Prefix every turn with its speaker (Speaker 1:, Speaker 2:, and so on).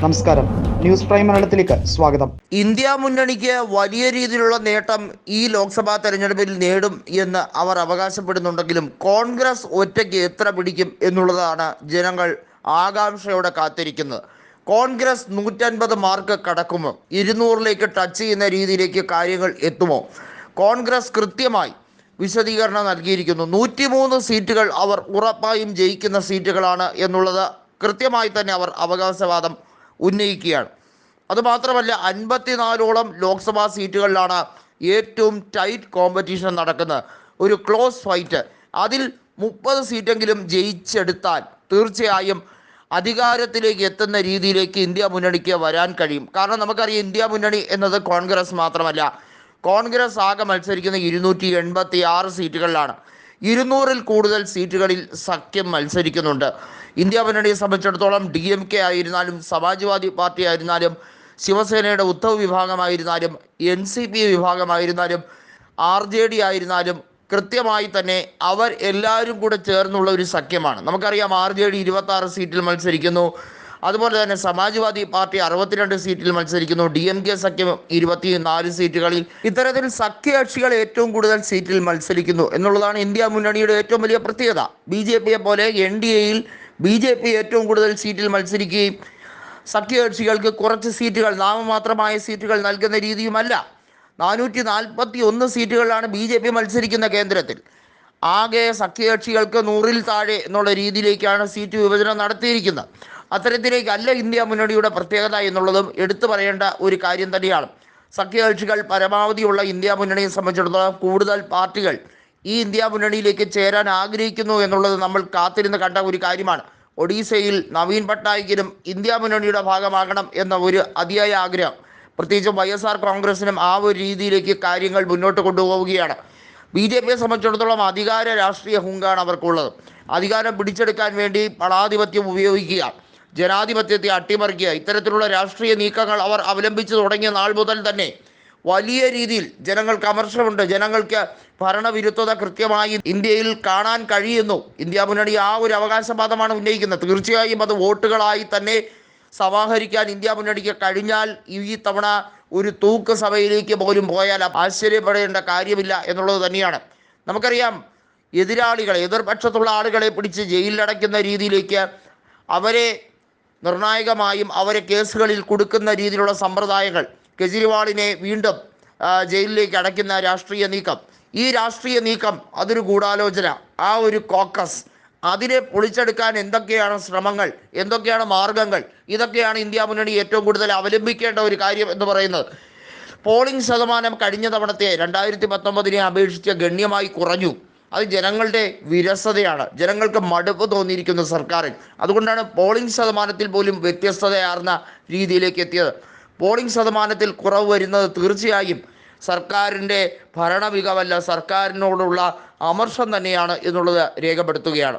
Speaker 1: നമസ്കാരം. News prime മലയാളത്തിലേക്ക് സ്വാഗതം.
Speaker 2: ഇന്ത്യ മുന്നണിക്ക് വലിയ രീതിയിലുള്ള നേട്ടം ഈ ലോക്സഭാ തെരഞ്ഞെടുപ്പിൽ നേടും എന്ന് അവർ അവകാശപ്പെടുന്നുണ്ടെങ്കിലും കോൺഗ്രസ് ഒറ്റയ്ക്ക് എത്ര പിടിക്കും എന്നുള്ളതാണ് ജനങ്ങൾ ആകാംക്ഷയോടെ കാത്തിരിക്കുന്നത്. കോൺഗ്രസ് നൂറ്റൻപത് മാർക്ക് കടക്കുമോ? ഇരുന്നൂറിലേക്ക് ടച്ച് ചെയ്യുന്ന രീതിയിലേക്ക് കാര്യങ്ങൾ എത്തുമോ? കോൺഗ്രസ് കൃത്യമായി വിശദീകരണം നൽകിയിരിക്കുന്നു. നൂറ്റിമൂന്ന് സീറ്റുകൾ അവർ ഉറപ്പായും ജയിക്കുന്ന സീറ്റുകളാണ് എന്നുള്ളത് കൃത്യമായി തന്നെ അവർ അവകാശവാദം ഉന്നയിക്കുകയാണ്. അതുമാത്രമല്ല അൻപത്തിനാലോളം ലോക്സഭാ സീറ്റുകളിലാണ് ഏറ്റവും ടൈറ്റ് കോമ്പറ്റീഷൻ നടക്കുന്നത്. ഒരു ക്ലോസ് ഫൈറ്റ് അതിൽ മുപ്പത് സീറ്റെങ്കിലും ജയിച്ചെടുത്താൽ തീർച്ചയായും അധികാരത്തിലേക്ക് എത്തുന്ന രീതിയിലേക്ക് ഇന്ത്യ മുന്നണിക്ക് വരാൻ കഴിയും. കാരണം നമുക്കറിയാം ഇന്ത്യ മുന്നണി എന്നത് കോൺഗ്രസ് മാത്രമല്ല. കോൺഗ്രസ് ആകെ മത്സരിക്കുന്ന ഇരുന്നൂറ്റി എൺപത്തി ആറ് സീറ്റുകളിലാണ്. ഇരുന്നൂറിൽ കൂടുതൽ സീറ്റുകളിൽ സഖ്യം മത്സരിക്കുന്നുണ്ട്. ഇന്ത്യ മുന്നണിയെ സംബന്ധിച്ചിടത്തോളം ഡി എം കെ ആയിരുന്നാലും സമാജ്വാദി പാർട്ടി ആയിരുന്നാലും ശിവസേനയുടെ ഉദ്ധവ് വിഭാഗമായിരുന്നാലും എൻ സി പി വിഭാഗമായിരുന്നാലും ആർ ജെ ഡി ആയിരുന്നാലും കൃത്യമായി തന്നെ അവർ എല്ലാവരും കൂടെ ചേർന്നുള്ള ഒരു സഖ്യമാണ്. നമുക്കറിയാം ആർ ജെ ഡി ഇരുപത്തി സീറ്റിൽ മത്സരിക്കുന്നു. അതുപോലെ തന്നെ സമാജ്വാദി പാർട്ടി അറുപത്തിരണ്ട് സീറ്റിൽ മത്സരിക്കുന്നു. ഡി എം കെ സഖ്യം ഇരുപത്തി നാല് സീറ്റുകളിൽ ഇത്തരത്തിൽ സഖ്യകക്ഷികൾ ഏറ്റവും കൂടുതൽ സീറ്റിൽ മത്സരിക്കുന്നു എന്നുള്ളതാണ് ഇന്ത്യ മുന്നണിയുടെ ഏറ്റവും വലിയ പ്രത്യേകത. ബി ജെ പിയെ പോലെ എൻ ഡി എയിൽ ബി ജെ പി ഏറ്റവും കൂടുതൽ സീറ്റിൽ മത്സരിക്കുകയും സഖ്യകക്ഷികൾക്ക് കുറച്ച് സീറ്റുകൾ നാമമാത്രമായ സീറ്റുകൾ നൽകുന്ന രീതിയുമല്ല. നാനൂറ്റി നാൽപ്പത്തി ഒന്ന് സീറ്റുകളിലാണ് ബി ജെ പി മത്സരിക്കുന്ന കേന്ദ്രത്തിൽ. ആകെ സഖ്യകക്ഷികൾക്ക് നൂറിൽ താഴെ എന്നുള്ള രീതിയിലേക്കാണ് സീറ്റ് വിഭജനം നടത്തിയിരിക്കുന്നത്. അത്തരത്തിലേക്കല്ല ഇന്ത്യ മുന്നണിയുടെ പ്രത്യേകത എന്നുള്ളതും എടുത്തു പറയേണ്ട ഒരു കാര്യം തന്നെയാണ്. സഖ്യകക്ഷികൾ പരമാവധിയുള്ള ഇന്ത്യ മുന്നണിയെ സംബന്ധിച്ചിടത്തോളം കൂടുതൽ പാർട്ടികൾ ഈ ഇന്ത്യ മുന്നണിയിലേക്ക് ചേരാൻ ആഗ്രഹിക്കുന്നു എന്നുള്ളത് നമ്മൾ കാത്തിരുന്ന് കണ്ട ഒരു കാര്യമാണ്. ഒഡീസയിൽ നവീൻ പട്നായിക്കിനും ഇന്ത്യ മുന്നണിയുടെ ഭാഗമാകണം എന്ന ഒരു അതിയായ ആഗ്രഹം. പ്രത്യേകിച്ചും വൈ എസ് ആർ കോൺഗ്രസിനും ആ ഒരു രീതിയിലേക്ക് കാര്യങ്ങൾ മുന്നോട്ട് കൊണ്ടുപോവുകയാണ്. ബി ജെ പിയെ സംബന്ധിച്ചിടത്തോളം അധികാര രാഷ്ട്രീയ ഹുങ്കാണ് അവർക്കുള്ളത്. അധികാരം പിടിച്ചെടുക്കാൻ വേണ്ടി പണാധിപത്യം ഉപയോഗിക്കുക ജനാധിപത്യത്തെ അട്ടിമറിക്കുക. ഇത്തരത്തിലുള്ള രാഷ്ട്രീയ നീക്കങ്ങൾ അവർ അവലംബിച്ചു തുടങ്ങിയ നാൾ മുതൽ തന്നെ വലിയ രീതിയിൽ ജനങ്ങൾക്ക് അമർഷമുണ്ട്. ജനങ്ങൾക്ക് ഭരണവിരുദ്ധത കൃത്യമായി ഇന്ത്യയിൽ കാണാൻ കഴിയുന്നു. ഇന്ത്യ മുന്നണി ആ ഒരു അവകാശവാദമാണ് ഉന്നയിക്കുന്നത്. തീർച്ചയായും അത് വോട്ടുകളായി തന്നെ സമാഹരിക്കാൻ ഇന്ത്യ മുന്നണിക്ക് കഴിഞ്ഞാൽ ഈ തവണ ഒരു തൂക്ക് സഭയിലേക്ക് പോലും പോയാൽ ആശ്ചര്യപ്പെടേണ്ട കാര്യമില്ല എന്നുള്ളത് തന്നെയാണ്. നമുക്കറിയാം എതിരാളികളെ എതിർപക്ഷത്തുള്ള ആളുകളെ പിടിച്ച് ജയിലിലടയ്ക്കുന്ന രീതിയിലേക്ക് അവരെ നിർണായകമായും അവരെ കേസുകളിൽ കൊടുക്കുന്ന രീതിയിലുള്ള സമ്പ്രദായങ്ങൾ കെജ്രിവാളിനെ വീണ്ടും ജയിലിലേക്ക് അടയ്ക്കുന്ന രാഷ്ട്രീയ നീക്കം. ഈ രാഷ്ട്രീയ നീക്കം അതൊരു ഗൂഢാലോചന ആ ഒരു കോക്കസ്. അതിനെ പൊളിച്ചെടുക്കാൻ എന്തൊക്കെയാണ് ശ്രമങ്ങൾ എന്തൊക്കെയാണ് മാർഗങ്ങൾ ഇതൊക്കെയാണ് ഇന്ത്യ മുന്നണി ഏറ്റവും കൂടുതൽ അവലംബിക്കേണ്ട ഒരു കാര്യം എന്ന് പറയുന്നത്. പോളിംഗ് ശതമാനം കഴിഞ്ഞ തവണത്തെ രണ്ടായിരത്തി പത്തൊമ്പതിനെ അപേക്ഷിച്ച് ഗണ്യമായി കുറഞ്ഞു. അത് ജനങ്ങളുടെ വിരസതയാണ്. ജനങ്ങൾക്ക് മടുപ്പ് തോന്നിയിരിക്കുന്നു സർക്കാരിൽ. അതുകൊണ്ടാണ് പോളിംഗ് ശതമാനത്തിൽ പോലും വ്യത്യസ്തതയാർന്ന രീതിയിലേക്ക് എത്തിയത്. പോളിംഗ് ശതമാനത്തിൽ കുറവ് വരുന്നത് തീർച്ചയായും സർക്കാരിന്റെ ഭരണമികവല്ല സർക്കാരിനോടുള്ള അമർഷം തന്നെയാണ് എന്നുള്ളത് രേഖപ്പെടുത്തുകയാണ്.